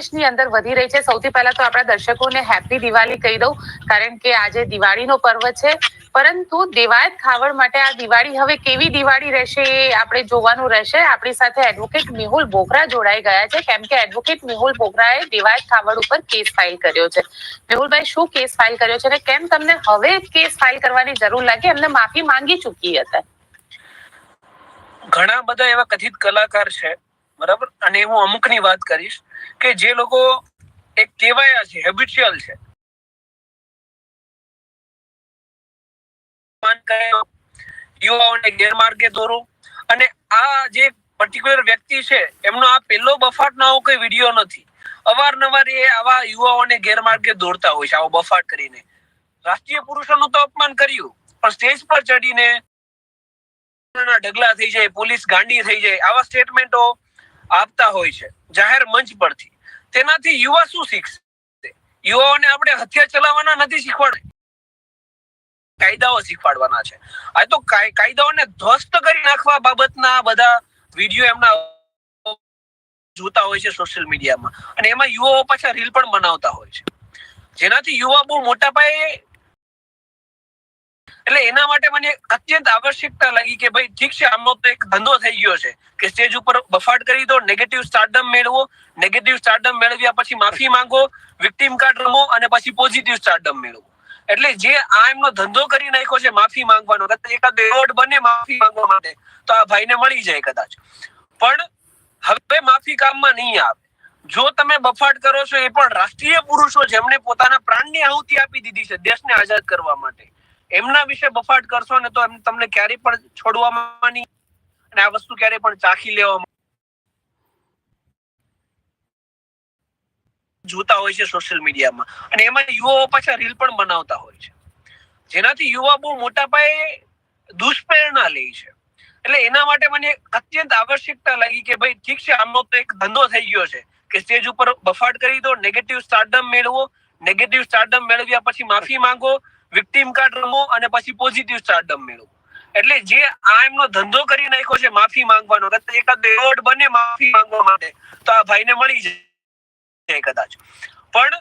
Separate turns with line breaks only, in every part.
દેશની અંદર વધી રહી છે. સૌથી પહેલા તો આપણા દર્શકોને હેપી દિવાળી કહી દઉં, કારણ કે આજે દિવાળીનો પર્વ છે. પરંતુ દેવાયત ખાવડ માટે આ દિવાળી હવે કેવી દિવાળી રહેશે એ આપણે જોવાનું રહેશે. આપણી સાથે એડવોકેટ મેહુલ બોગરા જોડાઈ ગયા છે. કેમ કે એડવોકેટ મેહુલ બોગરાએ દેવાયત ખાવડ ઉપર કેસ ફાઇલ કર્યો છે. મેહુલભાઈ, શું કેસ ફાઇલ કર્યો છે અને કેમ તમને હવે કેસ ફાઇલ કરવાની જરૂર લાગી? એમને માફી માંગી ચૂકી હતા
ઘણા બધા એવા કથિત કલાકાર છે. બરાબર? અને હું અમુકની વાત કરીશ કે જે લોકો એક કહેવાયા છે હેબિચ્યુઅલ છે. યુવાઓને ગેરમાર્ગે દોરો અને આ જે પર્ટિક્યુલર વ્યક્તિ છે, એમનો આ પહેલો બફાટનો નાવો કોઈ વીડિયો નથી. અવારનવાર એ આવા યુવાઓને ગેરમાર્ગે દોરતા હોય છે, આવો બફાટ કરીને. રાષ્ટ્રીય પુરુષોનું તો અપમાન કર્યું, પણ સ્ટેજ પર ચડીને ઢગલા થઈ જાય, પોલીસ ગાંડી થઈ જાય, આવા સ્ટેટમેન્ટો આપતા હોય છે, જાહેર મંચ પરથી. તેનાથી યુવા શું શીખશે? યુવાઓને આપણે હથિયાર ચલાવવાના નથી શીખવાડે. કાયદાઓ શીખવાડવાના છે. આ તો કાય- કાયદાઓને ધ્વસ્ત કરી નાખવા બાબતના બધા વીડિયો એમના જોતા હોય છે સોશિયલ મીડિયામાં. અને એમાં યુવાઓ પાછા રીલ પણ બનાવતા હોય છે. જેનાથી યુવા બહુ મોટા પાયે એટલે એના માટે મને અત્યંત આવશ્યકતા લાગી કે ભાઈ ઠીક છે, આમનો તો એક ધંધો થઈ ગયો છે કે સ્ટેજ ઉપર બફાટ કરી દો નેગેટિવ સ્ટાર્ડમ મેળવો નેગેટિવ સ્ટાર્ડમ મેળવ્યા પછી માફી માંગો વિક્ટીમ કાર્ડ રમો અને પછી પોઝિટિવ સ્ટાર્ડમ મેળવો. એટલે જે આ એમનો ધંધો કરી નાખ્યો છે, માફી માંગવાનો એકાદ એવોર્ડ બને માફી માંગવા માટે, તો આ ભાઈને મળી જાય કદાચ. પણ હવે માફી કામમાં નહીં આવે. જો તમે બફાટ કરો છો, એ પણ રાષ્ટ્રીય પુરુષો જેમણે પોતાના પ્રાણની આહુતિ આપી દીધી છે, દેશને આઝાદ કરવા માટે. એમના વિશે બફાટ કરશો ને તો તમને ક્યારેય પણ છોડવામાં નહીં અને આ વસ્તુ ક્યારેય પણ ચાખી લેવામાં જોતા હોય છે સોશિયલ મીડિયામાં અને એમાં યુવાઓ પાછા રીલ પણ બનાવતા હોય છે. જેનાથી યુવા બહુ મોટા પાયે દુષ્પ્રેરણા લે છે. એટલે એના માટે મને અત્યંત આવશ્યકતા લાગી કે ભાઈ ઠીક છે, આમનો તો એક ધંધો થઈ ગયો છે કે સ્ટેજ ઉપર બફાટ કરી દો નેગેટિવ સ્ટાર્ડમ મેળવો નેગેટિવ સ્ટાર્ડમ મેળવ્યા પછી માફી માંગો વિક્ટીમ કાર્ડ રમો અને પછી પોઝિટિવ સ્ટારડમ મેળવો. એટલે જે આ એમનો ધંધો કરી નાખ્યો છે, માફી માંગવાનો એકાદ એવોર્ડ બને માફી માંગવા માટે, તો આ ભાઈને મળી જાય કદાચ. પણ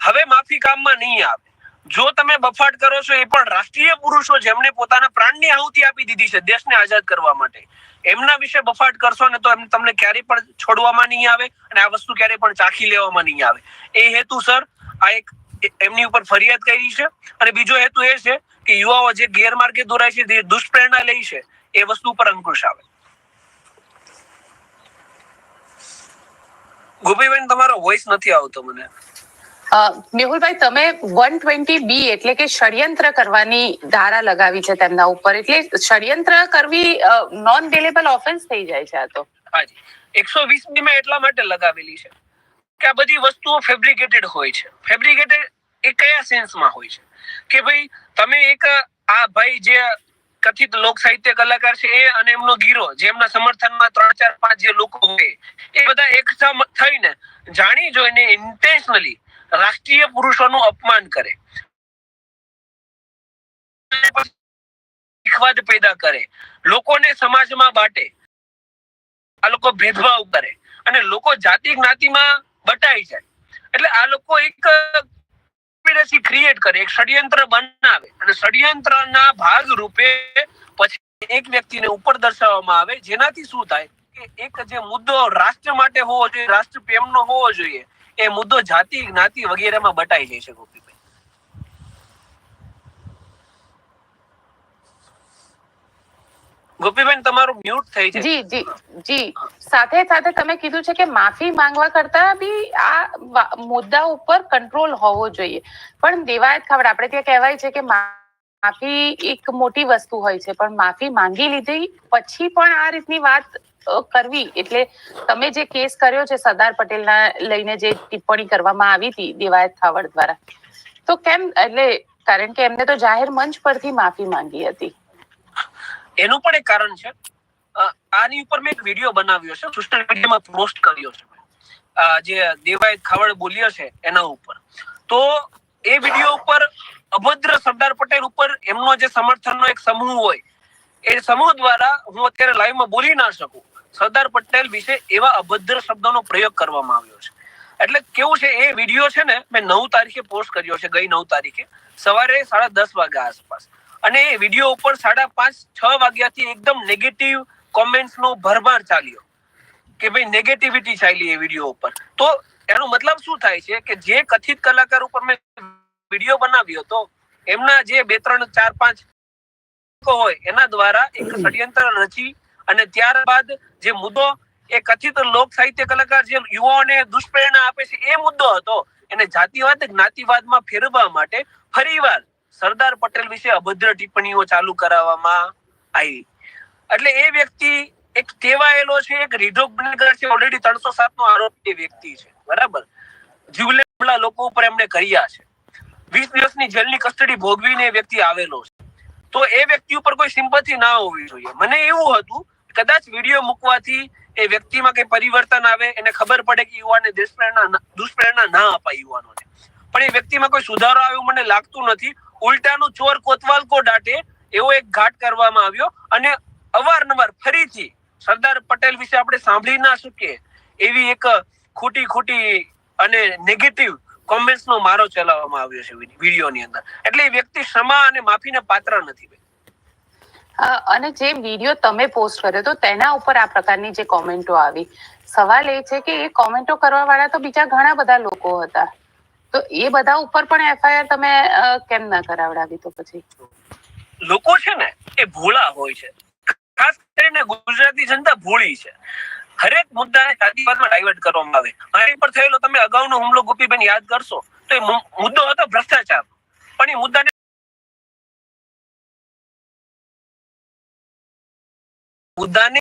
હવે માફી કામમાં નહીં આવે. જો તમે બફાટ કરો છો, એ પણ રાષ્ટ્રીય પુરુષો જેમને પોતાના પ્રાણની આહુતિ આપી દીધી છે, દેશને આઝાદ કરવા માટે. એમના વિશે બફાટ કરશો ને તો તમને ક્યારેય પણ છોડવામાં નહીં આવે અને આ વસ્તુ ક્યારેય પણ ચાખી લેવામાં નહીં આવે. એ હેતુ, સર, આ એક એમની ઉપર ફરિયાદ કરી છે. અને બીજો હેતુ એ છે કે યુવાઓ જે ગેરમાર્ગે દોરાય છે જે દુષ્પ્રેરણા લે છે એ વસ્તુ ઉપર અંકુશ આવે. ગોપીબેન તમારો વોઇસ નથી આવતો મને.
મેહુલભાઈ તમે વન ટ્વેન્ટી બી એટલે કે ષડયંત્ર કરવાની ધારા લગાવી છે તેમના ઉપર. એટલે ષડયંત્ર કરવી નોન બેલેબલ ઓફેન્સ થઈ જાય છે આ તો.
હાજી એકસો વીસ બી મેં એટલા માટે લગાવેલી છે. કે આ બધી વસ્તુઓ ફેબ્રિકેટેડ હોય છે. ફેબ્રિકેટેડ એ કયા સેન્સમાં હોય છે? કે ભાઈ તમે એક આ ભાઈ જે કથિત લોક સાહિત્ય કલાકાર છે એ અને એમનો ગીરો જે એમના સમર્થનમાં ત્રણ ચાર પાંચ જે લોકો હોય, એ બધા એક થઈને જાણી જોઈને ઇન્ટેન્શનલી રાષ્ટ્રીય પુરુષોનું અપમાન કરે. શીખવાદ પેદા કરે. લોકોને સમાજમાં બાટે. આ લોકો ભેદભાવ કરે. અને લોકો જાતિ જ્ઞાતિમાં બટાઈ જાય એટલે આ લોકો એક ક્રિએટ કરે, એક ષડયંત્ર બનાવે. અને ષડયંત્રના ભાગ રૂપે પછી એક વ્યક્તિને ઉપર દર્શાવવામાં આવે. જેનાથી શું થાય કે એક જે મુદ્દો રાષ્ટ્ર માટે હોવો જોઈએ, રાષ્ટ્ર પ્રેમનો હોવો જોઈએ, એ મુદ્દો જાતિ, જ્ઞાતિ વગેરેમાં બટાઈ જાય છે ગોપીબેન, તમારું મ્યુટ થઈ છે
જી જી જી. સાથે સાથે તમે કીધું છે કે માફી માંગવા કરતા બી આ મુદ્દા ઉપર કંટ્રોલ હોવો જોઈએ. પણ દેવાયત ખબર આપણે ત્યાં કહેવાય છે કે માફી એક મોટી વસ્તુ હોય છે, પણ માફી માંગી લીધી પછી પણ આ રીતની વાત કરવી. એટલે તમે જે કેસ કર્યો છે સરદાર પટેલના લઈને જે ટિપ્પણી કરવામાં આવી હતી દેવાયત ખાવડ દ્વારા, તો કેમ, એટલે કારણ કે એમને તો જાહેર મંચ પરથી માફી માંગી હતી.
એનું પણ એક કારણ છે. આની ઉપર મેં એક વીડિયો બનાવ્યો છે સોશિયલ મીડિયામાં પોસ્ટ કર્યો છે. જે દેવાય ખાવડ બોલ્યો છે, એના ઉપર. તો એ વીડિયો ઉપર અભદ્ર સરદાર પટેલ ઉપર એમનો જે સમર્થનનો એક સમૂહ હોય, એ સમૂહ દ્વારા હું અત્યારે લાઈવમાં બોલી ના શકું. સરદાર પટેલ વિશે એવા અભદ્ર શબ્દોનો પ્રયોગ કરવામાં આવ્યો છે. એટલે કેવું છે, એ વીડિયો છે ને મેં નવ તારીખે પોસ્ટ કર્યો છે, ગઈ નવ તારીખે. સવારે સાડા દસ વાગ્યા આસપાસ. અને એ વીડિયો ઉપર સાડા પાંચ, છ વાગ્યાથી એકદમ નેગેટિવ કોમેન્ટ્સનો ભરમાર ચાલ્યો. કે ભાઈ નેગેટિવિટી ચાલી એ વીડિયો ઉપર. તો એનો મતલબ શું થાય છે કે જે કથિત કલાકાર ઉપર મેં વીડિયો બનાવ્યો હતો, એમના જે બે, ત્રણ, ચાર, પાંચ હોય, એના દ્વારા એક ષડયંત્ર રચી અને ત્યારબાદ જે મુદ્દો એ કથિત લોક સાહિત્ય કલાકાર જે યુવાઓને દુષ્પ્રેરણા આપે છે એ મુદ્દો હતો, એને જાતિવાદ, જ્ઞાતિવાદમાં ફેરવવા માટે ફરીવાર સરદાર પટેલ વિશે અભદ્ર ટિપ્પણીઓ ચાલુ કરાવવામાં આવી. એટલે એ વ્યક્તિ એક ટેવાયેલો છે, એક રીઢો ગુનેગાર છે ઓલરેડી ત્રણસો સાત નો આરોપી વ્યક્તિ છે. બરાબર? જીવલે લોકો ઉપર એમણે કર્યા છે. વીસ દિવસની જેલની કસ્ટડી ભોગવીને એ વ્યક્તિ આવેલો છે. તો એ વ્યક્તિ ઉપર કોઈ સિમ્પથી ના હોવી જોઈએ. મને એવું હતું, કદાચ વીડિયો મૂકવાથી એ વ્યક્તિમાં કઈ પરિવર્તન આવે, એને ખબર પડે કે યુવાને દુષ્પ્રેરણા દુષ્પ્રેરણા ના અપાય યુવાનોને. પણ એ વ્યક્તિમાં કોઈ સુધારો આવ્યો મને લાગતું નથી. ઉલટાનું ચોર કોતવાલ કો દાટે એવો એક ઘાટ કરવામાં આવ્યો અને અવારનવાર ફરીથી સરદાર પટેલ વિશે આપણે સાંભળી ના શકીએ એવી એક ખોટી ખોટી અને નેગેટિવ કોમેન્ટ્સ નો મારો ચલાવવામાં આવ્યો છે વિડીયોની અંદર. એટલે એ વ્યક્તિ ક્ષમા અને માફીને પાત્ર નથી.
અને જે વીડિયો તમે પોસ્ટ કર્યો તો તેના ઉપર આ પ્રકારની જે કોમેન્ટો આવી. સવાલ એ છે કે એ કોમેન્ટો કરવા વાળા તો બીજા ઘણા બધા લોકો હતા. તો એ બધા ઉપર પણ એફઆઈઆર તમે કેમ ના કરાવડાવી તો પછી?
લોકો છે ને, એ ભોળા હોય છે. ખાસ કરીને ગુજરાતી જનતા ભોળી છે. હરેક મુદ્દાને જાતિવાદમાં ડાયવર્ટ કરવામાં આવે. અહીં પર થયેલો તમે અગાઉનો હુમલો ગોપીબેન યાદ કરશો, તો એ મુદ્દો હતો ભ્રષ્ટાચાર. પણ એ મુદ્દાને મુદ્દાને